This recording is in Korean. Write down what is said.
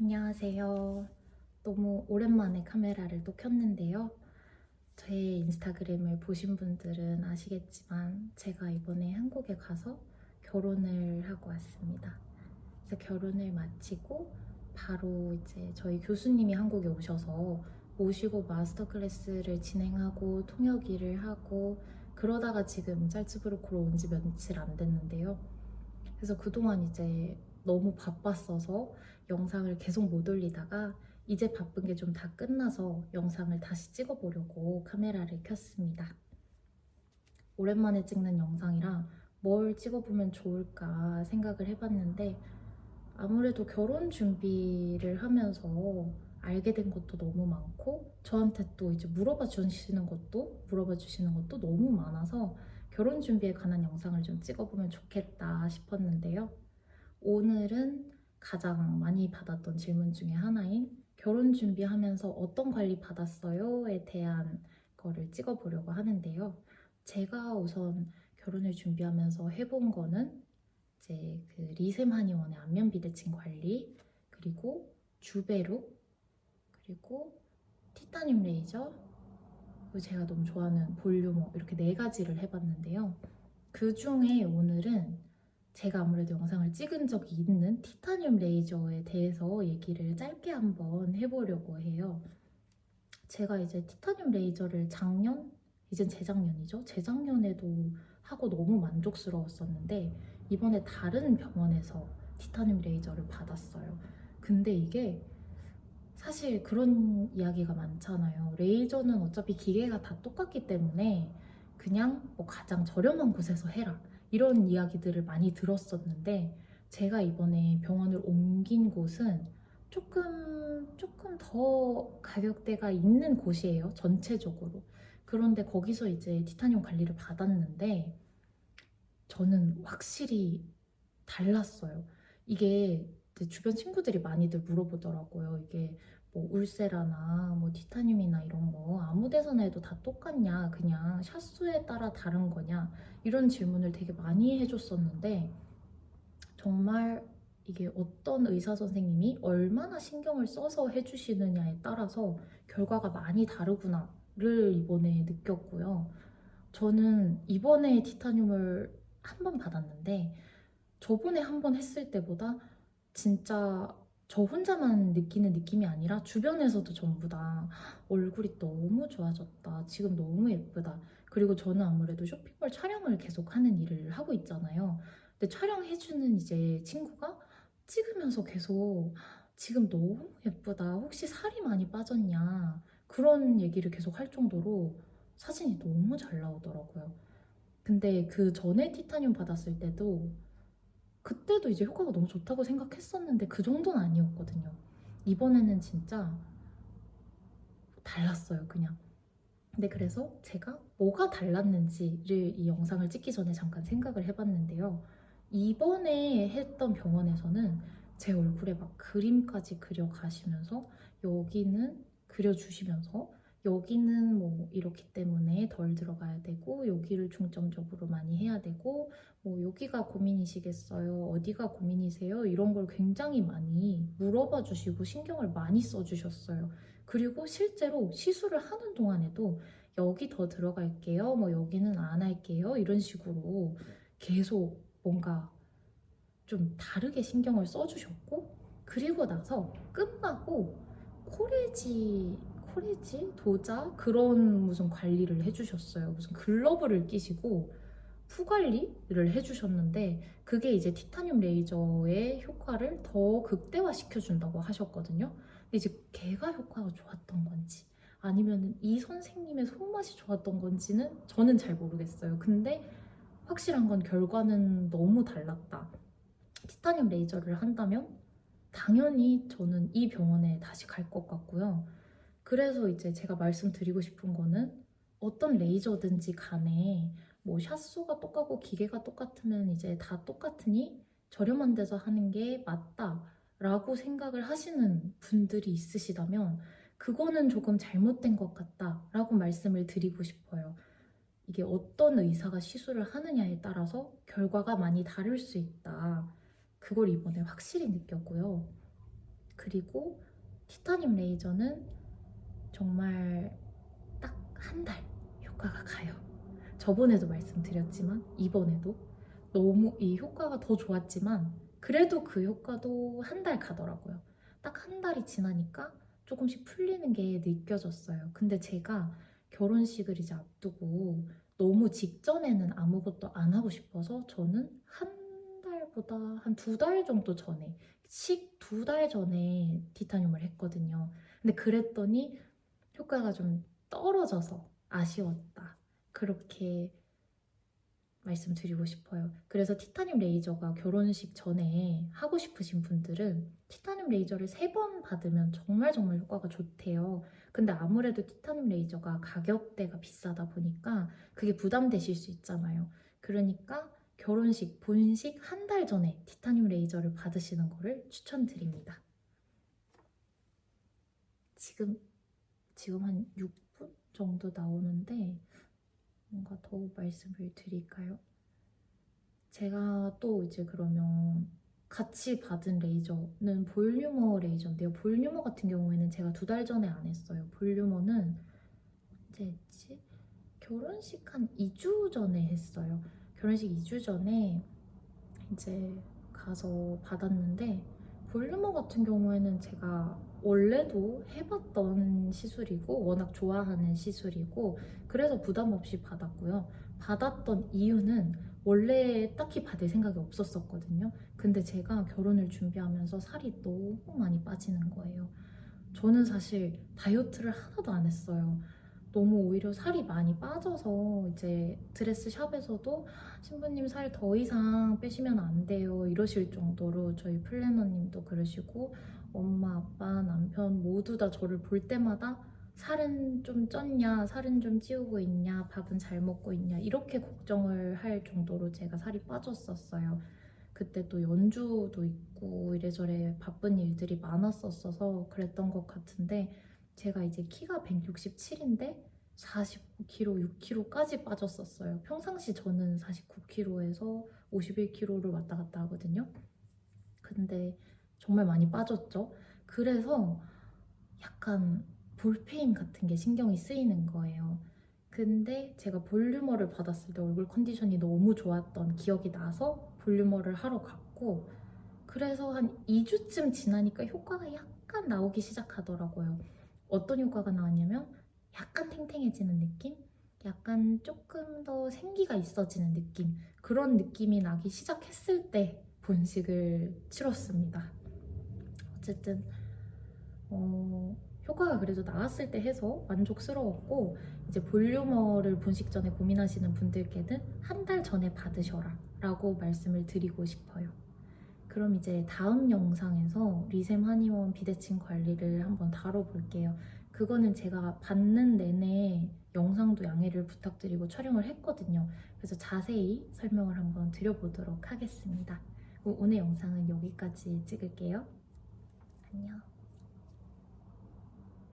안녕하세요. 너무 오랜만에 카메라를 또 켰는데요. 제 인스타그램을 보신 분들은 아시겠지만 제가 이번에 한국에 가서 결혼을 하고 왔습니다. 그래서 결혼을 마치고 바로 이제 저희 교수님이 한국에 오셔서 모시고 마스터 클래스를 진행하고 통역 일을 하고 그러다가 지금 짤츠부르크로 온 지 며칠 안 됐는데요. 그래서 그동안 이제 너무 바빴어서 영상을 계속 못 올리다가 이제 바쁜 게 좀 다 끝나서 영상을 다시 찍어보려고 카메라를 켰습니다. 오랜만에 찍는 영상이라 뭘 찍어보면 좋을까 생각을 해봤는데 아무래도 결혼 준비를 하면서 알게 된 것도 너무 많고 저한테 또 이제 물어봐 주시는 것도 물어봐 주시는 것도 너무 많아서 결혼 준비에 관한 영상을 좀 찍어보면 좋겠다 싶었는데요. 오늘은 가장 많이 받았던 질문 중에 하나인 결혼 준비하면서 어떤 관리 받았어요?에 대한 거를 찍어보려고 하는데요. 제가 우선 결혼을 준비하면서 해본 거는 이제 그 리셈 한의원의 안면 비대칭 관리 그리고 주베로 그리고 티타늄 레이저 그리고 제가 너무 좋아하는 볼륨어 이렇게 네 가지를 해봤는데요. 그 중에 오늘은 제가 아무래도 영상을 찍은 적이 있는 티타늄 레이저에 대해서 얘기를 짧게 한번 해보려고 해요. 제가 이제 티타늄 레이저를 작년, 이젠 재작년이죠. 재작년에도 하고 너무 만족스러웠었는데 이번에 다른 병원에서 티타늄 레이저를 받았어요. 근데 이게 사실 그런 이야기가 많잖아요. 레이저는 어차피 기계가 다 똑같기 때문에 그냥 뭐 가장 저렴한 곳에서 해라. 이런 이야기들을 많이 들었었는데 제가 이번에 병원을 옮긴 곳은 조금 조금 더 가격대가 있는 곳이에요. 전체적으로. 그런데 거기서 이제 티타늄 관리를 받았는데 저는 확실히 달랐어요. 이게 주변 친구들이 많이들 물어보더라고요. 이게 뭐 울세라나 뭐 티타늄이나 이런 거 아무 데서나 해도 다 똑같냐 그냥 샷수에 따라 다른 거냐 이런 질문을 되게 많이 해줬었는데 정말 이게 어떤 의사 선생님이 얼마나 신경을 써서 해주시느냐에 따라서 결과가 많이 다르구나를 이번에 느꼈고요. 저는 이번에 티타늄을 한 번 받았는데 저번에 한 번 했을 때보다 진짜 저 혼자만 느끼는 느낌이 아니라 주변에서도 전부 다 얼굴이 너무 좋아졌다. 지금 너무 예쁘다. 그리고 저는 아무래도 쇼핑몰 촬영을 계속 하는 일을 하고 있잖아요. 근데 촬영해주는 이제 친구가 찍으면서 계속 지금 너무 예쁘다. 혹시 살이 많이 빠졌냐. 그런 얘기를 계속 할 정도로 사진이 너무 잘 나오더라고요. 근데 그 전에 티타늄 받았을 때도 그때도 이제 효과가 너무 좋다고 생각했었는데 그 정도는 아니었거든요. 이번에는 진짜 달랐어요, 그냥. 근데 그래서 제가 뭐가 달랐는지를 이 영상을 찍기 전에 잠깐 생각을 해봤는데요. 이번에 했던 병원에서는 제 얼굴에 막 그림까지 그려가시면서 여기는 그려주시면서 여기는 뭐 이렇기 때문에 덜 들어가야 되고 여기를 중점적으로 많이 해야 되고 뭐 여기가 고민이시겠어요? 어디가 고민이세요? 이런 걸 굉장히 많이 물어봐 주시고 신경을 많이 써 주셨어요. 그리고 실제로 시술을 하는 동안에도 여기 더 들어갈게요 뭐 여기는 안 할게요 이런 식으로 계속 뭔가 좀 다르게 신경을 써 주셨고 그리고 나서 끝나고 코레지 코레지 도자 그런 무슨 관리를 해주셨어요. 무슨 글러브를 끼시고 푸 관리를 해주셨는데 그게 이제 티타늄 레이저의 효과를 더 극대화시켜 준다고 하셨거든요. 이제 걔가 효과가 좋았던 건지 아니면 이 선생님의 손맛이 좋았던 건지는 저는 잘 모르겠어요. 근데 확실한 건 결과는 너무 달랐다. 티타늄 레이저를 한다면 당연히 저는 이 병원에 다시 갈 것 같고요. 그래서 이제 제가 말씀드리고 싶은 거는 어떤 레이저든지 간에 뭐 샷수가 똑같고 기계가 똑같으면 이제 다 똑같으니 저렴한 데서 하는 게 맞다라고 생각을 하시는 분들이 있으시다면 그거는 조금 잘못된 것 같다라고 말씀을 드리고 싶어요. 이게 어떤 의사가 시술을 하느냐에 따라서 결과가 많이 다를 수 있다. 그걸 이번에 확실히 느꼈고요. 그리고 티타늄 레이저는 정말 딱 한 달 효과가 가요. 저번에도 말씀드렸지만 이번에도 너무 이 효과가 더 좋았지만 그래도 그 효과도 한 달 가더라고요. 딱 한 달이 지나니까 조금씩 풀리는 게 느껴졌어요. 근데 제가 결혼식을 이제 앞두고 너무 직전에는 아무것도 안 하고 싶어서 저는 한 달보다 한 두 달 정도 전에 식 두 달 전에 티타늄을 했거든요. 근데 그랬더니 효과가 좀 떨어져서 아쉬웠다. 그렇게 말씀드리고 싶어요. 그래서 티타늄 레이저가 결혼식 전에 하고 싶으신 분들은 티타늄 레이저를 세 번 받으면 정말 정말 효과가 좋대요. 근데 아무래도 티타늄 레이저가 가격대가 비싸다 보니까 그게 부담되실 수 있잖아요. 그러니까 결혼식, 본식 한 달 전에 티타늄 레이저를 받으시는 거를 추천드립니다. 지금 지금 한 6분 정도 나오는데 뭔가 더 말씀을 드릴까요? 제가 또 이제 그러면 같이 받은 레이저는 볼륨어 레이저인데요. 볼륨어 같은 경우에는 제가 두 달 전에 안 했어요. 볼륨어는 언제 했지? 결혼식 한 2주 전에 했어요. 결혼식 2주 전에 이제 가서 받았는데 볼륨어 같은 경우에는 제가 원래도 해봤던 시술이고 워낙 좋아하는 시술이고 그래서 부담 없이 받았고요. 받았던 이유는 원래 딱히 받을 생각이 없었었거든요. 근데 제가 결혼을 준비하면서 살이 너무 많이 빠지는 거예요. 저는 사실 다이어트를 하나도 안 했어요. 너무 오히려 살이 많이 빠져서 이제 드레스 샵에서도 신부님 살 더 이상 빼시면 안 돼요 이러실 정도로 저희 플래너님도 그러시고 엄마 아빠 남편 모두 다 저를 볼 때마다 살은 좀 쪘냐 살은 좀 찌우고 있냐 밥은 잘 먹고 있냐 이렇게 걱정을 할 정도로 제가 살이 빠졌었어요. 그때 또 연주도 있고 이래저래 바쁜 일들이 많았었어서 그랬던 것 같은데 제가 이제 키가 167인데 49kg, 6kg까지 빠졌었어요. 평상시 저는 49kg에서 51kg를 왔다 갔다 하거든요. 근데 정말 많이 빠졌죠. 그래서 약간 볼페인 같은 게 신경이 쓰이는 거예요. 근데 제가 볼륨어를 받았을 때 얼굴 컨디션이 너무 좋았던 기억이 나서 볼륨어를 하러 갔고 그래서 한 2주쯤 지나니까 효과가 약간 나오기 시작하더라고요. 어떤 효과가 나왔냐면 약간 탱탱해지는 느낌? 약간 조금 더 생기가 있어지는 느낌 그런 느낌이 나기 시작했을 때 본식을 치렀습니다. 어쨌든 어, 효과가 그래도 나왔을 때 해서 만족스러웠고 이제 볼륨어를 본식 전에 고민하시는 분들께는 한 달 전에 받으셔라 라고 말씀을 드리고 싶어요. 그럼 이제 다음 영상에서 리셈 한의원 비대칭 관리를 한번 다뤄볼게요. 그거는 제가 받는 내내 영상도 양해를 부탁드리고 촬영을 했거든요. 그래서 자세히 설명을 한번 드려보도록 하겠습니다. 오늘 영상은 여기까지 찍을게요. 안녕.